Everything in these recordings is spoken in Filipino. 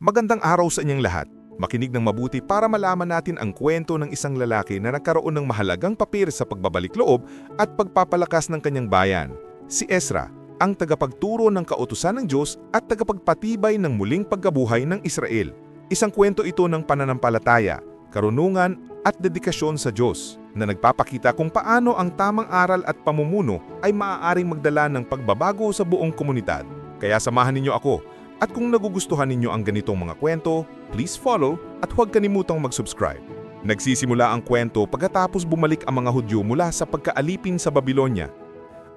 Magandang araw sa inyong lahat. Makinig ng mabuti para malaman natin ang kwento ng isang lalaki na nagkaroon ng mahalagang papir sa pagbabalik loob at pagpapalakas ng kanyang bayan. Si Ezra, ang tagapagturo ng kautusan ng Diyos at tagapagpatibay ng muling pagkabuhay ng Israel. Isang kwento ito ng pananampalataya, karunungan at dedikasyon sa Diyos na nagpapakita kung paano ang tamang aral at pamumuno ay maaaring magdala ng pagbabago sa buong komunidad. Kaya samahan ninyo ako at kung nagugustuhan ninyo ang ganitong mga kwento, please follow at huwag kalimutang mag-subscribe. Nagsisimula ang kwento pagkatapos bumalik ang mga Hudyo mula sa pagkaalipin sa Babylonia.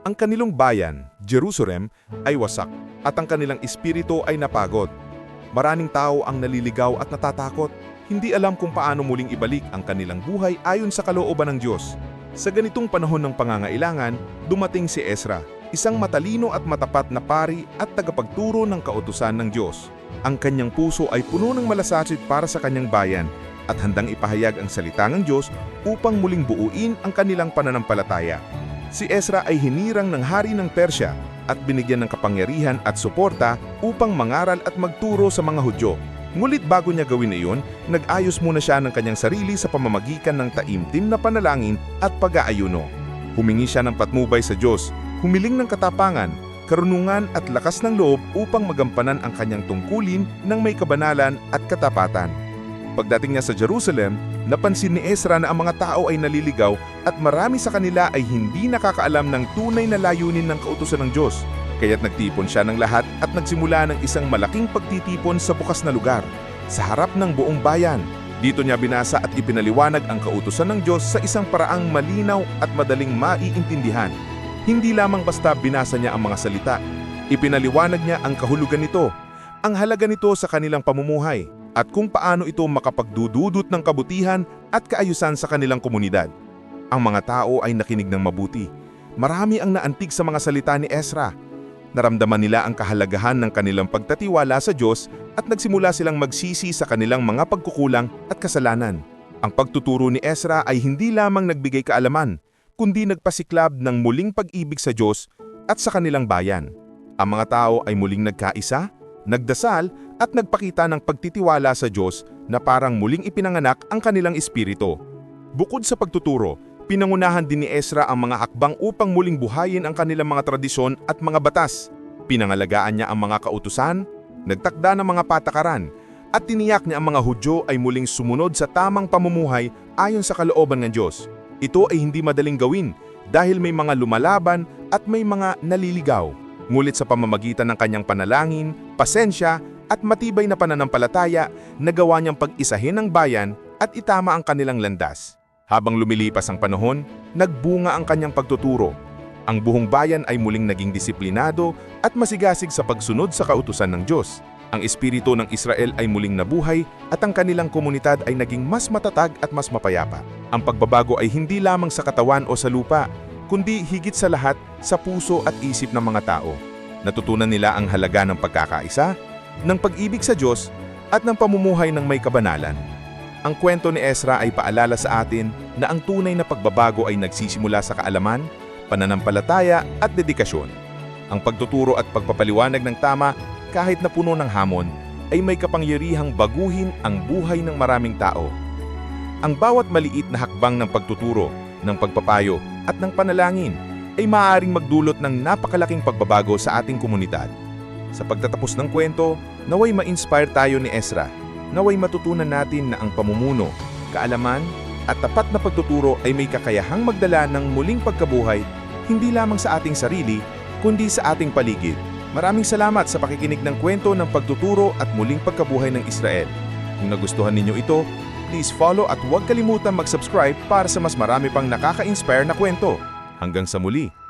Ang kanilang bayan, Jerusalem, ay wasak at ang kanilang espiritu ay napagod. Maraming tao ang naliligaw at natatakot, hindi alam kung paano muling ibalik ang kanilang buhay ayon sa kalooban ng Diyos. Sa ganitong panahon ng pangangailangan, dumating si Ezra, isang matalino at matapat na pari at tagapagturo ng kautusan ng Diyos. Ang kanyang puso ay puno ng malasakit para sa kanyang bayan at handang ipahayag ang salita ng Diyos upang muling buuin ang kanilang pananampalataya. Si Ezra ay hinirang ng hari ng Persya at binigyan ng kapangyarihan at suporta upang mangaral at magturo sa mga Hudyo. Ngulit bago niya gawin iyon, nag-ayos muna siya ng kanyang sarili sa pamamagitan ng taimtim na panalangin at pag-aayuno. Humingi siya ng patnubay sa Diyos, humiling ng katapangan, karunungan at lakas ng loob upang magampanan ang kanyang tungkulin ng may kabanalan at katapatan. Pagdating niya sa Jerusalem, napansin ni Ezra na ang mga tao ay naliligaw at marami sa kanila ay hindi nakakaalam ng tunay na layunin ng kautusan ng Diyos. Kaya't nagtipon siya ng lahat at nagsimula ng isang malaking pagtitipon sa bukas na lugar, sa harap ng buong bayan. Dito niya binasa at ipinaliwanag ang kautusan ng Diyos sa isang paraang malinaw at madaling maiintindihan. Hindi lamang basta binasa niya ang mga salita, ipinaliwanag niya ang kahulugan nito, ang halaga nito sa kanilang pamumuhay, at kung paano ito makapagdududot ng kabutihan at kaayusan sa kanilang komunidad. Ang mga tao ay nakinig ng mabuti. Marami ang naantig sa mga salita ni Ezra. Naramdaman nila ang kahalagahan ng kanilang pagtatiwala sa Diyos at nagsimula silang magsisi sa kanilang mga pagkukulang at kasalanan. Ang pagtuturo ni Ezra ay hindi lamang nagbigay kaalaman, kundi nagpasiklab ng muling pag-ibig sa Diyos at sa kanilang bayan. Ang mga tao ay muling nagkaisa, nagdasal at nagpakita ng pagtitiwala sa Diyos na parang muling ipinanganak ang kanilang espiritu. Bukod sa pagtuturo, pinangunahan din ni Ezra ang mga hakbang upang muling buhayin ang kanilang mga tradisyon at mga batas. Pinangalagaan niya ang mga kautusan, nagtakda ng mga patakaran, at tiniyak niya ang mga Hudyo ay muling sumunod sa tamang pamumuhay ayon sa kalooban ng Diyos. Ito ay hindi madaling gawin dahil may mga lumalaban at may mga naliligaw. Ngulit sa pamamagitan ng kanyang panalangin, pasensya at matibay na pananampalataya, nagawa niyang pag-isahin ang bayan at itama ang kanilang landas. Habang lumilipas ang panahon, nagbunga ang kanyang pagtuturo. Ang buong bayan ay muling naging disiplinado at masigasig sa pagsunod sa kautusan ng Diyos. Ang espiritu ng Israel ay muling nabuhay at ang kanilang komunidad ay naging mas matatag at mas mapayapa. Ang pagbabago ay hindi lamang sa katawan o sa lupa, kundi higit sa lahat sa puso at isip ng mga tao. Natutunan nila ang halaga ng pagkakaisa, ng pag-ibig sa Diyos at ng pamumuhay ng may kabanalan. Ang kwento ni Ezra ay paalala sa atin na ang tunay na pagbabago ay nagsisimula sa kaalaman, pananampalataya at dedikasyon. Ang pagtuturo at pagpapaliwanag ng tama kahit na puno ng hamon ay may kapangyarihang baguhin ang buhay ng maraming tao. Ang bawat maliit na hakbang ng pagtuturo, ng pagpapayo at ng panalangin ay maaaring magdulot ng napakalaking pagbabago sa ating komunidad. Sa pagtatapos ng kwento, naway ma-inspire tayo ni Ezra. Naway matutunan natin na ang pamumuno, kaalaman, at tapat na pagtuturo ay may kakayahang magdala ng muling pagkabuhay hindi lamang sa ating sarili, kundi sa ating paligid. Maraming salamat sa pakikinig ng kwento ng pagtuturo at muling pagkabuhay ng Israel. Kung nagustuhan ninyo ito, please follow at huwag kalimutan mag-subscribe para sa mas marami pang nakaka-inspire na kwento. Hanggang sa muli!